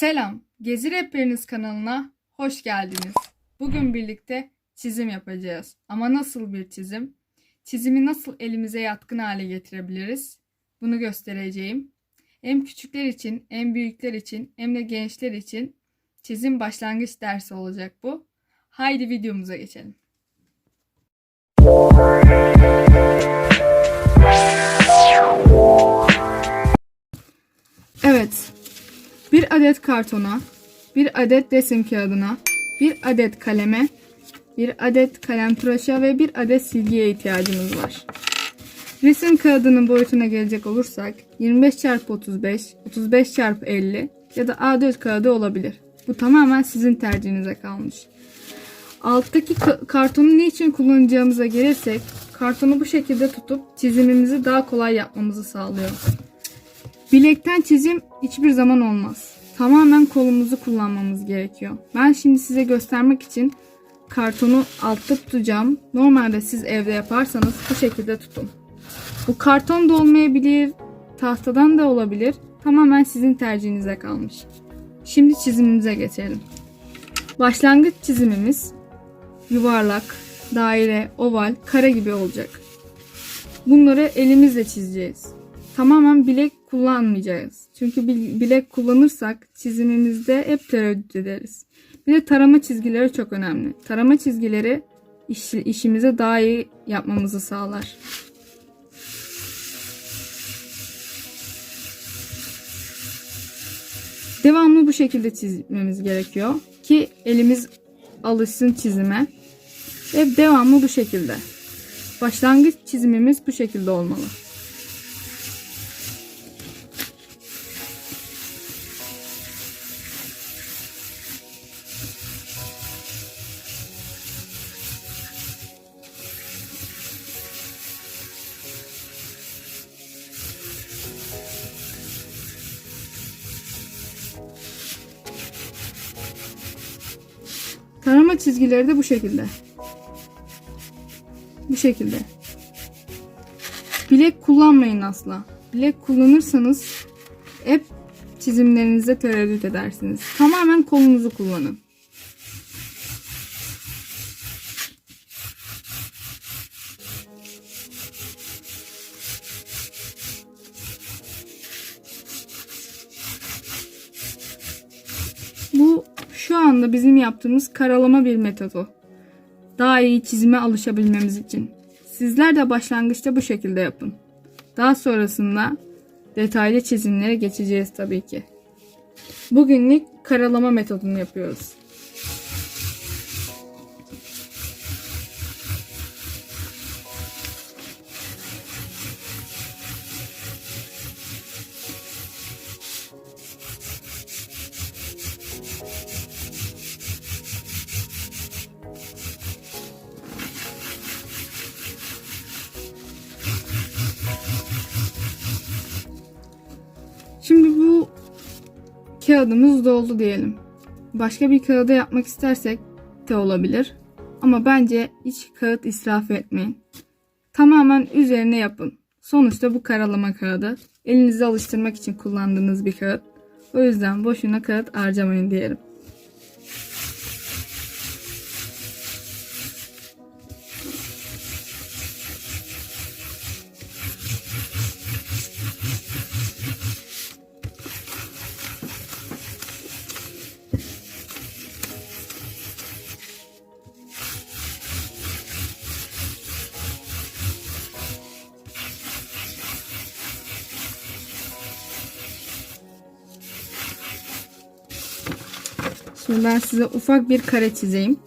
Selam, Gezi Rehberiniz kanalına hoş geldiniz. Bugün birlikte çizim yapacağız. Ama nasıl bir çizim? Çizimi nasıl elimize yatkın hale getirebiliriz? Bunu göstereceğim. Hem küçükler için, hem büyükler için, hem de gençler için çizim başlangıç dersi olacak bu. Haydi videomuza geçelim. Evet, bir adet kartona, bir adet resim kağıdına, bir adet kaleme, bir adet kalem tıraşa ve bir adet silgiye ihtiyacımız var. Resim kağıdının boyutuna gelecek olursak 25 x 35, 35 x 50 ya da A4 kağıdı olabilir. Bu tamamen sizin tercihinize kalmış. Alttaki ka- kartonu niçin kullanacağımıza gelirsek kartonu bu şekilde tutup çizimimizi daha kolay yapmamızı sağlıyor. Bilekten çizim hiçbir zaman olmaz. Tamamen kolumuzu kullanmamız gerekiyor. Ben şimdi size göstermek için kartonu altta tutacağım. Normalde siz evde yaparsanız bu şekilde tutun. Bu karton da olmayabilir, tahtadan da olabilir. Tamamen sizin tercihinize kalmış. Şimdi çizimimize geçelim. Başlangıç çizimimiz yuvarlak, daire, oval, kare gibi olacak. Bunları elimizle çizeceğiz. Tamamen bilek kullanmayacağız. Çünkü bil- bilek kullanırsak çizimimizde hep tereddüt ederiz. Bir de tarama çizgileri çok önemli. Tarama çizgileri iş, işimize daha iyi yapmamızı sağlar. Devamlı bu şekilde çizmemiz gerekiyor ki elimiz alışsın çizime. Ve devamlı bu şekilde. Başlangıç çizimimiz bu şekilde olmalı. Çizgileri de bu şekilde. Bu şekilde. Bilek kullanmayın asla. Bilek kullanırsanız hep çizimlerinizde tereddüt edersiniz. Tamamen kolunuzu kullanın. Anda bizim yaptığımız karalama bir metodu. Daha iyi çizime alışabilmemiz için. Sizler de başlangıçta bu şekilde yapın. Daha sonrasında detaylı çizimlere geçeceğiz tabii ki. Bugünlük karalama metodunu yapıyoruz. Kağıdımız doldu diyelim. Başka bir kağıda yapmak istersek de olabilir. Ama bence hiç kağıt israf etmeyin. Tamamen üzerine yapın. Sonuçta bu karalama kağıdı. Elinizi alıştırmak için kullandığınız bir kağıt. O yüzden boşuna kağıt harcamayın diyelim. Şimdi ben size ufak bir kare çizeyim.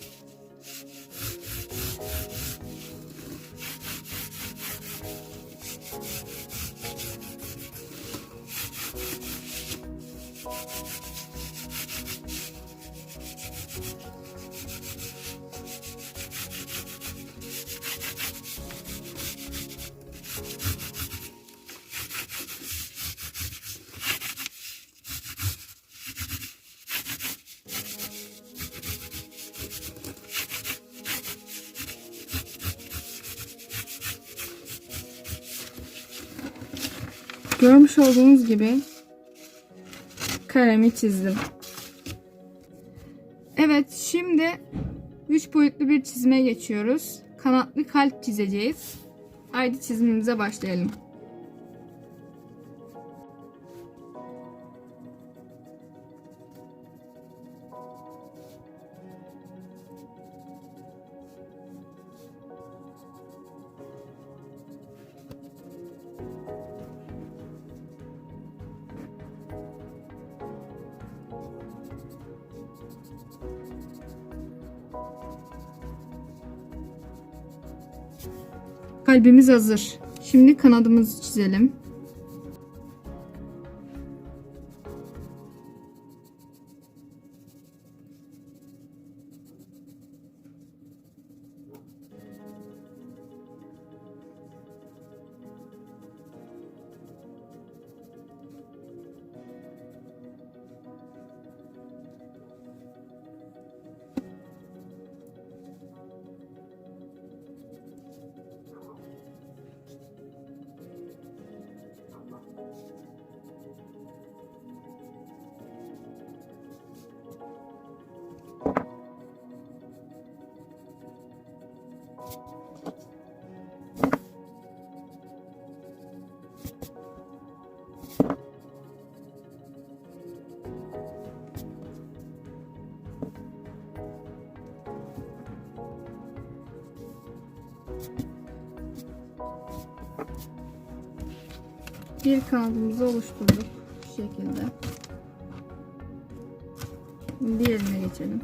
Görmüş olduğunuz gibi karemi çizdim. Evet şimdi 3 boyutlu bir çizime geçiyoruz. Kanatlı kalp çizeceğiz. Haydi çizimimize başlayalım. Kalbimiz hazır. Şimdi kanadımızı çizelim. Bir kanadımızı oluşturduk bu şekilde. Diğerine geçelim.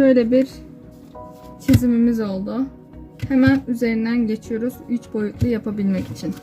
Şöyle bir çizimimiz oldu. Hemen üzerinden geçiyoruz 3 boyutlu yapabilmek için.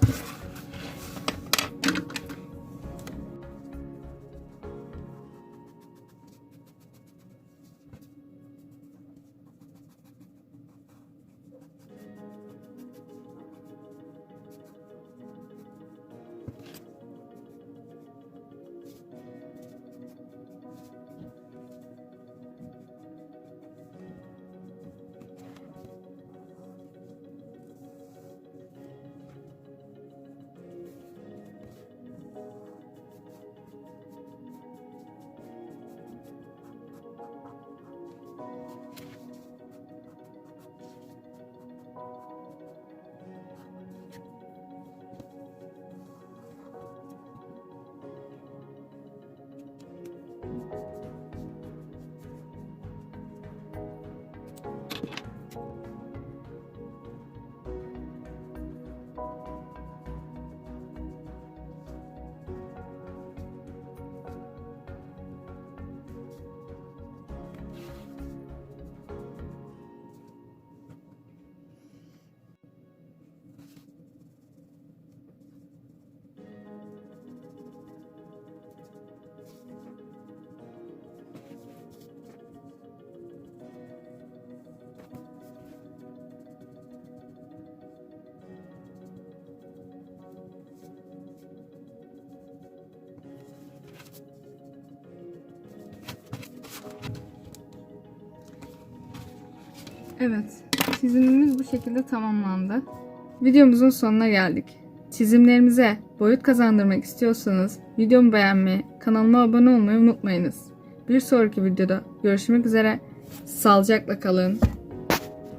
Evet, çizimimiz bu şekilde tamamlandı. Videomuzun sonuna geldik. Çizimlerimize boyut kazandırmak istiyorsanız videomu beğenmeyi, kanalıma abone olmayı unutmayınız. Bir sonraki videoda görüşmek üzere. Sağlıcakla kalın.